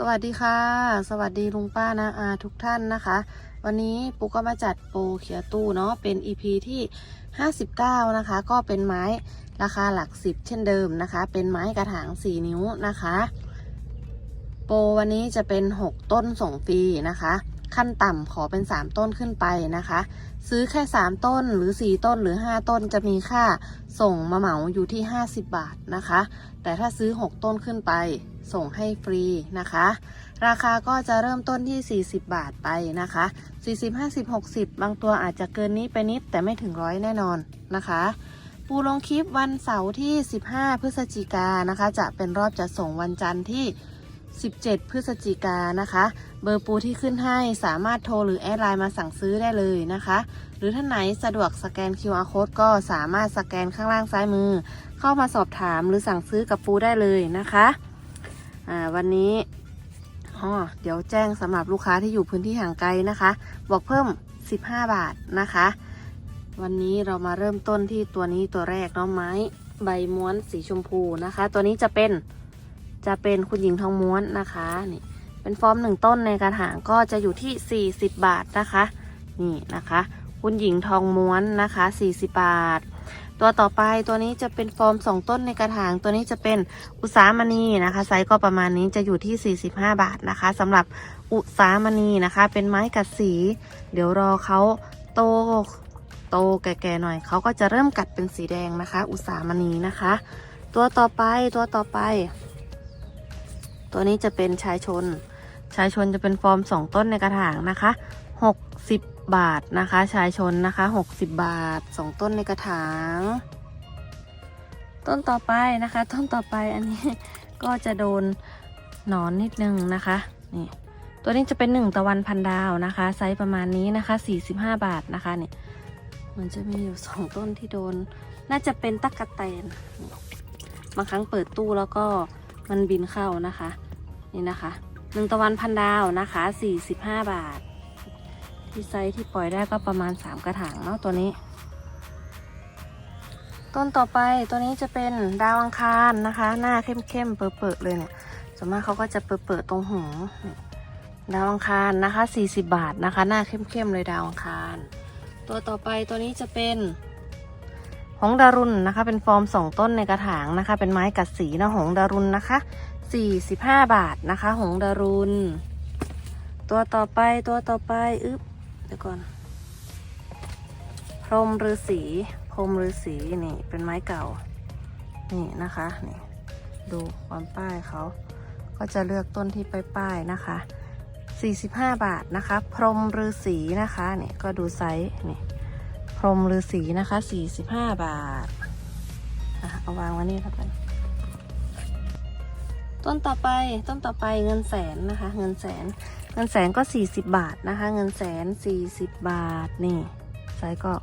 สวัสดีค่ะ สวัสดีลุงป้านาอาทุกท่านนะคะ วันนี้ปุ๊กก็มาจัดโปรเขียตู้เนาะเป็น EP ที่ 59 นะคะ ก็เป็นไม้ราคาหลักสิบเช่นเดิมนะคะ เป็นไม้กระถาง 4 นิ้วนะคะ โปรวันนี้จะเป็น 6 ต้นส่งฟรีนะคะ ขั้นต่ำขอเป็น 3 ต้นขึ้นไปนะคะ ซื้อแค่ 3 ต้นหรือ 4 ต้นหรือ 5 ต้นจะมีค่าส่งมาเหมาอยู่ที่ 50 บาทนะคะ แต่ถ้าซื้อ 6 ต้นขึ้นไป ส่งให้ฟรีนะคะ ราคาก็จะเริ่มต้นที่ 40 บาทไปนะคะ 40 50 60 บางตัวอาจจะเกินนี้ไปนิดแต่ไม่ถึงร้อยแน่นอนนะคะปูลงคลิปวันเสาร์ที่ 15 พฤศจิกานะคะ จะเป็นรอบจะส่งวันจันทร์ที่ 17 พฤศจิกานนะคะ เบอร์ปูที่ขึ้นให้สามารถโทรหรือแอดไลน์มาสั่งซื้อได้เลยนะคะ หรือท่านไหนสะดวกสแกน QR code ก็สามารถสแกนข้างล่างซ้ายมือ เข้ามาสอบถามหรือสั่งซื้อกับปูได้เลยนะคะอ่าวันนี้อ๋อเดี๋ยวแจ้งสำหรับลูกค้าที่อยู่พื้นที่ห่างไกลนะคะ บอกเพิ่ม 15 บาทนะคะ วันนี้เรามาเริ่มต้นที่ตัวนี้ตัวแรกเนาะไม้ ใบม้วนสีชมพูนะคะ ตัวนี้จะเป็น จะเป็นคุณหญิงทองม้วนนะคะนี่เป็นฟอร์มหนึ่งต้นในกระถางก็จะอยู่ที่ 40 บาทนะคะ นี่นะคะ คุณหญิงทองม้วนนะคะ 40 บาท ตัวต่อไปตัวนี้จะเป็นฟอร์มสองต้นในกระถาง ตัวนี้จะเป็นอุสามณีนะคะ ไซส์ก็ประมาณนี้จะอยู่ที่ 45 บาทนะคะสำหรับอุสามณีนะคะ เป็นไม้กัดสี เดี๋ยวรอเขาโตโตแก่ๆหน่อยเขาก็จะเริ่มกัดเป็นสีแดงนะคะ อุสามณีนะคะ ตัวต่อไปตัวต่อไป ตัวนี้จะเป็นชายชน ชายชนจะเป็นฟอร์มสองต้นในกระถางนะคะ 60 บาทนะคะ ชายชนนะคะ 60 บาทสองต้นในกระถาง ต้นต่อไปนะคะ ต้นต่อไปอันนี้ก็จะโดนหนอนนิดนึงนะคะนี่ตัวนี้จะเป็นหนึ่งตะวันพันดาวนะคะ ไซส์ประมาณนี้นะคะ 45 บาทนะคะเนี่ยมันจะมีอยู่สองต้นที่โดน น่าจะเป็นตั๊กแตนบางครั้งเปิดตู้แล้วก็มันบินเข้านะคะ นี่นะคะหนึ่งตะวันพันดาวนะคะ 45 บาท ที่ไซส์ที่ปล่อยได้ก็ประมาณ 3 กระถางเนาะตัวนี้ ต้นต่อไปตัวนี้จะเป็นดาวอังคารนะคะ หน้าเข้มๆเปิดๆเลยเนี่ยส่วนมากเขาก็จะเปิดๆตรงหูดาวอังคารนะคะ 40 บาทนะคะ หน้าเข้มๆเลยดาวอังคาร ตัวต่อไปตัวนี้จะเป็นหงดารุณนะคะ เป็นฟอร์มสองต้นในกระถางนะคะ เป็นไม้กัดสีนะหงดารุณนะคะ 45 บาทนะคะ หงดารุณตัวต่อไปตัวต่อไปอึ๊บเดี๋ยวก่อน พรมฤาษีพรมฤาษีนี่ เป็นไม้เก่า นี่นะคะนี่ดูความป้ายเขาก็จะเลือกต้นที่ป้ายนะคะ 45 บาทนะคะ พรมฤาษีนะคะนี่ก็ดูไซส์นี่พรมฤาษีนะคะ 45 บาทอะเอาวางไว้นี่แล้วกัน ต้นต่อไปต้นต่อไปเงินแสนนะคะ เงินแสน เงินแสนก็ 40 บาทนะคะ เงินแสน 40 บาทนี่ไซส์ก็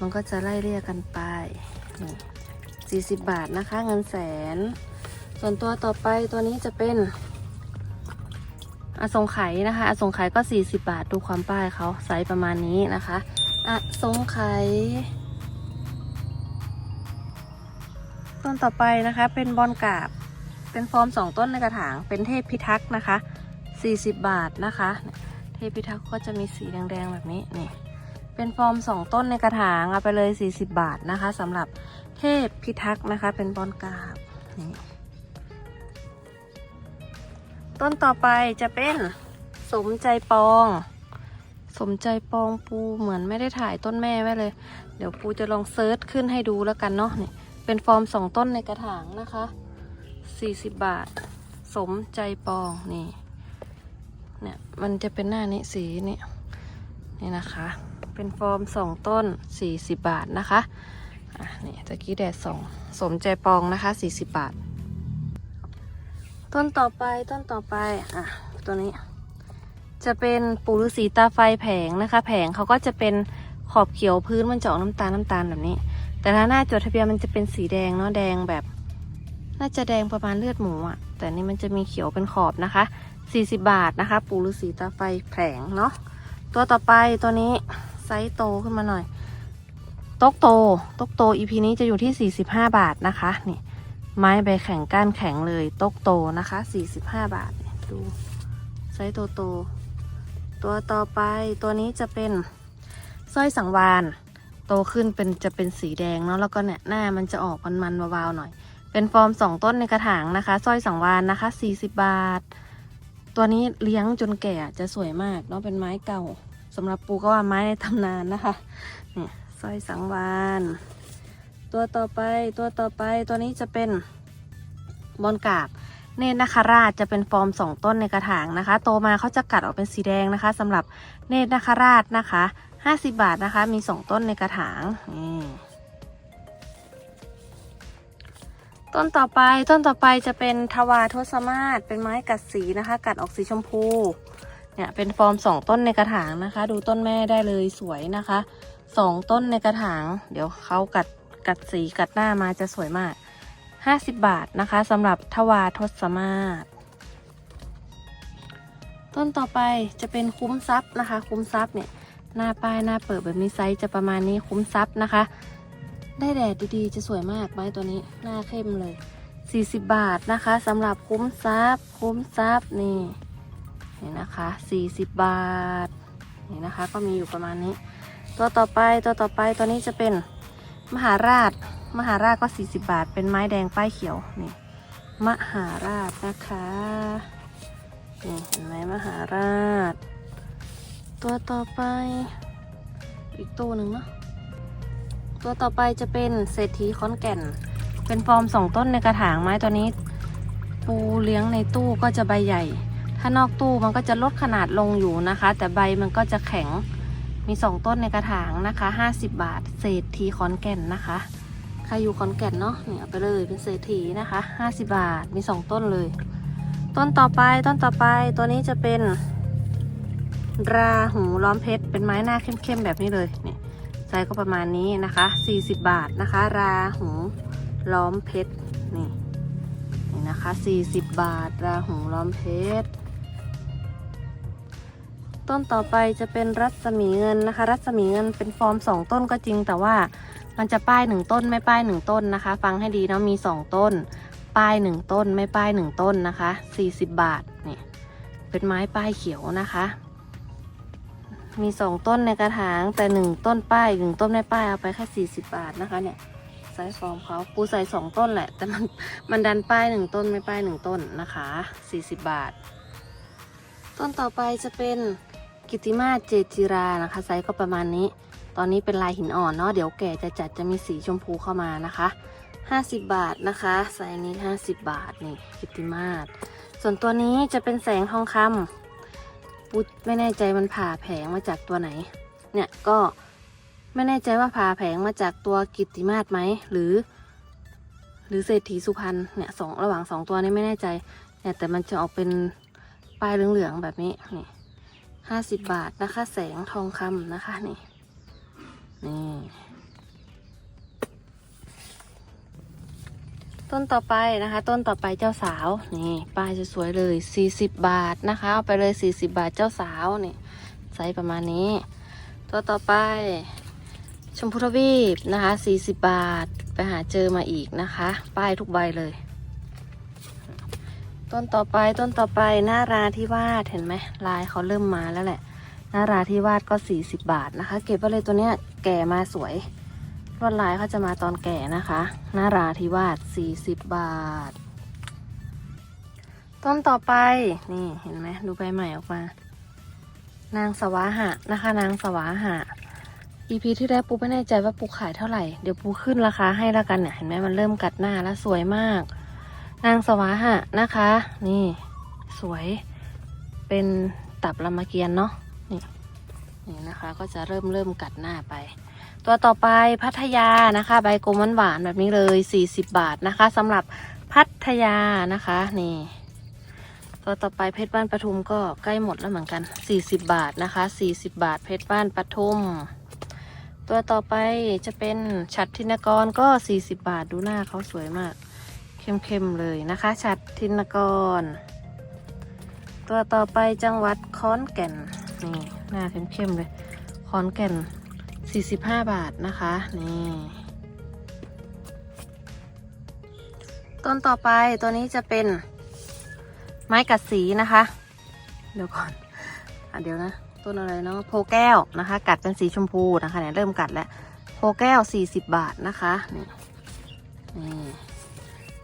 มันก็จะไล่เรียกกันไปนี่ 40 บาทนะคะ เงินแสน ส่วนตัวต่อไปตัวนี้จะเป็นอสงไขยนะคะอสงไขยก็ 40 บาทดูความป้ายเขาไซส์ประมาณนี้นะคะอสงไขยต้นต่อไปนะคะเป็นบอลกาบ เป็นฟอร์มสองต้นในกระถาง เป็นเทพพิทักษ์นะคะ 40 บาทนะคะ เทพพิทักษ์ก็จะมีสีแดงๆแบบนี้นี่ เป็นฟอร์มสองต้นในกระถางเอาไปเลย 40 บาทนะคะสำหรับเทพพิทักษ์นะคะ เป็นบอลกาบนี่ต้นต่อไปจะเป็นสมใจปอง สมใจปองปูเหมือนไม่ได้ถ่ายต้นแม่ไว้เลย เดี๋ยวปูจะลองเซิร์ชขึ้นให้ดูแล้วกันเนาะนี่เป็นฟอร์มสองต้นในกระถางนะคะ 40 บาท สมใจปองนี่ เนี่ย มันจะเป็นหน้านี้สีนี่นี่นะคะ เป็นฟอร์มสองต้น 40 บาทนะคะอะนี่ตะกี้แดดสองสมใจปองนะคะ 40 บาท ต้นต่อไปต้นต่อไปอะตัวนี้ จะเป็นปูฤาษีตาไฟแผงนะคะ แผงเขาก็จะเป็นขอบเขียวพื้นมันจะออกน้ำตาลน้ำตาลแบบนี้ แต่ถ้าหน้าจดทะเบียนมันจะเป็นสีแดงเนาะแดงแบบ น่าจะแดงประมาณเลือดหมูอะ่ะ แต่นี่มันจะมีเขียวเป็นขอบนะคะ 40 บาทนะคะ ปูฤาษีตาไฟแผงเนาะ ตัวต่อไปตัวนี้ไซส์โตขึ้นมาหน่อย ตกโต ตกโตอีพีนี้จะอยู่ที่ 45 บาทนะคะ นี่ ไม้ใบแข็งก้านแข็งเลย ตกโตนะคะ 45 บาท ดู ไซส์โตโต ตัวต่อไปตัวนี้จะเป็นสร้อยสังวาน โตขึ้นเป็นจะเป็นสีแดงเนาะ แล้วก็เนี่ยหน้ามันจะออกมันๆวาวๆหน่อย เป็นฟอร์มสองต้นในกระถางนะคะสร้อยสังวานนะคะ40บาท ตัวนี้เลี้ยงจนแก่จะสวยมากเนาะเป็นไม้เก่าสำหรับปูก็ว่าไม้ในตำนานนะคะเนี่ยสร้อยสังวานตัวต่อไปตัวต่อไปตัวนี้จะเป็นบอนกราบเนตรนาคราชจะเป็นฟอร์มสองต้นในกระถางนะคะ โตมาเขาจะกัดออกเป็นสีแดงนะคะสำหรับเนตรนาคราชนะคะ 50 บาทนะคะ มีสองต้นในกระถางนี่ ต้นต่อไปต้นต่อไปจะเป็นทวารทศมาศเป็นไม้กัดสีนะคะ กัดออกสีชมพูเนี่ยเป็นฟอร์มสองต้นในกระถางนะคะ ดูต้นแม่ได้เลยสวยนะคะสองต้นในกระถาง เดี๋ยวเขากัดกัดสีกัดหน้ามาจะสวยมาก50บาทนะคะสำหรับทวารทศมาศต้นต่อไปจะเป็นคุ้มทรัพย์นะคะ คุ้มทรัพย์เนี่ยหน้าป้ายหน้าเปิดแบบนี้ไซส์จะประมาณนี้คุ้มทรัพย์นะคะ ได้แดดดีๆ จะสวยมากไม้ตัวนี้หน้าเข้มเลย 40 บาทนะคะสำหรับคุ้มทรัพย์คุ้มทรัพย์นี่นี่นะคะ 40 บาทนี่นะคะก็มีอยู่ประมาณนี้ ตัวต่อไปตัวต่อไปตัวนี้จะเป็นมหาราช มหาราชก็ 40 บาท เป็นไม้แดงป้ายเขียวนี่มหาราชนะคะนี่เห็นไหมมหาราช ตัวต่อไปอีกตัวหนึ่งเนาะ ตัวต่อไปจะเป็นเศรษฐีขอนแก่น เป็นฟอร์มสองต้นในกระถางไม้ตัวนี้ ปูเลี้ยงในตู้ก็จะใบใหญ่ ถ้านอกตู้มันก็จะลดขนาดลงอยู่นะคะ แต่ใบมันก็จะแข็งมีสองต้นในกระถางนะคะ50 บาท เศรษฐีขอนแก่นนะคะใครอยู่ขอนแก่นเนาะเนี่ยไปเลยเป็นเศรษฐีนะคะ 50 บาทมี 2 ต้นเลย ต้นต่อไปต้นต่อไปตัวนี้จะเป็น ราหูล้อมเพชรเป็นไม้หน้าเข้มๆแบบนี้เลยเนี่ไซส์ก็ประมาณนี้นะคะ 40 บาทนะคะ ราหูล้อมเพชรนี่นี่นะคะ 40 บาท ราหูล้อมเพชรต้นต่อไปจะเป็นรัศมีเงินนะคะ รัศมีเงินเป็นฟอร์ม 2 ต้นก็จริง แต่ว่ามันจะป้ายหนึ่งต้นไม่ป้ายหนึ่งต้นนะคะ ฟังให้ดีเนาะมีสองต้น ป้ายหนึ่งต้นไม่ป้ายหนึ่งต้นนะคะสี่สิบบาทนี่เป็นไม้ป้ายเขียวนะคะ มีสองต้นในกระถางแต่หนึ่งต้นป้ายหนึ่งต้นไม่ป้ายเอาไปแค่สี่สิบบาทนะคะ เนี่ยไซส์ฟอร์มเขาปูใส่สองต้นแหละ แต่มันมันดันป้ายหนึ่งต้นไม่ป้ายหนึ่งต้นนะคะสี่สิบบาท ต้นต่อไปจะเป็นกิติมาเจจิรานะคะ ไซส์ก็ประมาณนี้ ตอนนี้เป็นลายหินอ่อนเนาะเดี๋ยวแก่จะจัดจะมีสีชมพูเข้ามานะคะ50บบาทนะคะไซส์นี้50บบาทนี่กิตติมาส่วนตัวนี้จะเป็นแสงทองคำ ปุ๊ดไม่แน่ใจมันผ่าแผงมาจากตัวไหน เนี่ยก็ไม่แน่ใจว่าผ่าแผงมาจากตัวกิตติมาศไหมหรือ หรือเศรษฐีสุพรรณเนี่ยสองระหว่างสองตัวนี้ไม่แน่ใจเนี่ยแต่มันจะออกเป็นปลายเหลืองๆแบบนี้นี่ห้าสิบบาทนะคะ แสงทองคำนะคะนี่นี่ ต้นต่อไปนะคะ ต้นต่อไปเจ้าสาวนี่ป้ายสวยๆเลย 40 บาทนะคะเอาไปเลย 40 บาทเจ้าสาวนี่ไซส์ประมาณนี้ ตัวต่อไป ชมพูทวีปนะคะ 40 บาทไปหาเจอมาอีกนะคะ ป้ายทุกใบเลย ต้นต่อไปต้นต่อไปหน้าราที่วาดเห็นไหมลายเขาเริ่มมาแล้วแหละหน้าราที่วาดก็ 40 บาทนะคะ เก็บไว้เลยตัวเนี้ยแก่มาสวย วดลายเขาจะมาตอนแก่นะคะหน้าราที่วาด40 บาท ต้นต่อไป นี่เห็นไหมดูใบใหม่ออกมา นางสวาหะนะคะ นางสวาหะ EP ที่แล้วปูไม่แน่ใจว่าปูขายเท่าไหร่ เดี๋ยวปูขึ้นราคาให้แล้วกันเนี่ย เห็นไหมมันเริ่มกัดหน้าแล้วสวยมาก นางสวาหะนะคะ นี่สวย เป็นตับรามเกียร์เนาะ นี่ นี่นะคะ ก็จะเริ่มเริ่มกัดหน้าไป ตัวต่อไปพัทยานะคะ ใบกลมหวานๆแบบนี้เลย 40 บาทนะคะสำหรับพัทยานะคะนี่ตัวต่อไปเพชรบ้านปทุมก็ใกล้หมดแล้วเหมือนกัน 40 บาทนะคะ 40 บาทเพชรบ้านปทุม ตัวต่อไปจะเป็นฉัดทินกรก็ 40 บาทดูหน้าเขาสวยมาก เข้มๆเลยนะคะ ฉัดทินกร ตัวต่อไปจังหวัดขอนแก่นนี่หน้าเข้มๆเลยขอนแก่น 45 บาทนะคะ นี่ ต้นต่อไปตัวนี้จะเป็นไม้กัดสีนะคะ เดี๋ยวก่อนอะเดี๋ยวนะ ต้นอะไรเนาะโพแก้วนะคะ กัดเป็นสีชมพูนะคะเนี่ยเริ่มกัดแล้วโพแก้ว 40 บาทนะคะนี่นี่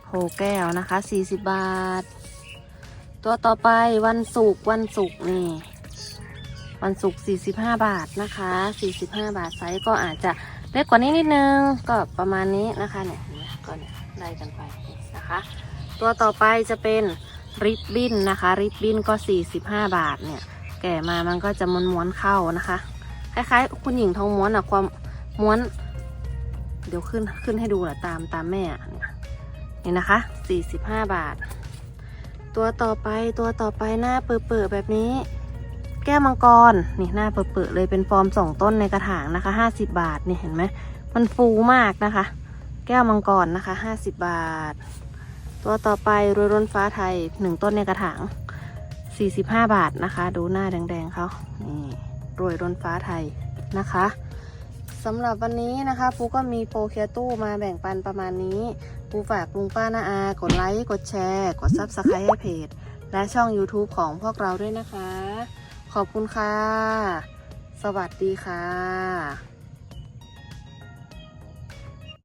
โพแก้วนะคะ 40 บาท ตัวต่อไปวันศุกร์วันศุกร์นี่ วันศุกร์45 บาทนะคะ 45 บาทไซส์ก็อาจจะเล็กกว่านี้นิดนึง ก็ประมาณนี้นะคะเนี่ยก็เนี่ยไล่กันไปนะคะ ตัวต่อไปจะเป็นริบบิ้นนะคะ ริบบิ้นก็ 45 บาทเนี่ย แก่มามันก็จะม้วนๆเข้านะคะ คล้ายๆ คุณหญิงทองม้วนอะความม้วน เดี๋ยวขึ้นขึ้นให้ดูแหละตามตามแม่อะเนี่ยนี่นะคะ 45 บาท ตัวต่อไปตัวต่อไปหน้าเปิดๆแบบนี้ แก้วมังกรนี่หน้าเปิดๆเลยเป็นฟอร์มสองต้นในกระถางนะคะ50บาทนี่เห็นไหมมันฟูมากนะคะ แก้วมังกรนะคะ50บบาท ตัวต่อไปรวยร้นฟ้าไทยหนึ่งต้นในกระถาง45บาทนะคะ ดูหน้าแดงๆเขานี่รวยร้นฟ้าไทยนะคะสำหรับวันนี้นะคะปูก็มีโปรเคียตู้มาแบ่งปันประมาณนี้ปูฝากลุงป้านาอา กดไลค์ กดแชร์ กดซับสไครต์ให้เพจ และช่อง YouTube ของพวกเราด้วยนะคะ ขอบคุณค่ะ สวัสดีค่ะ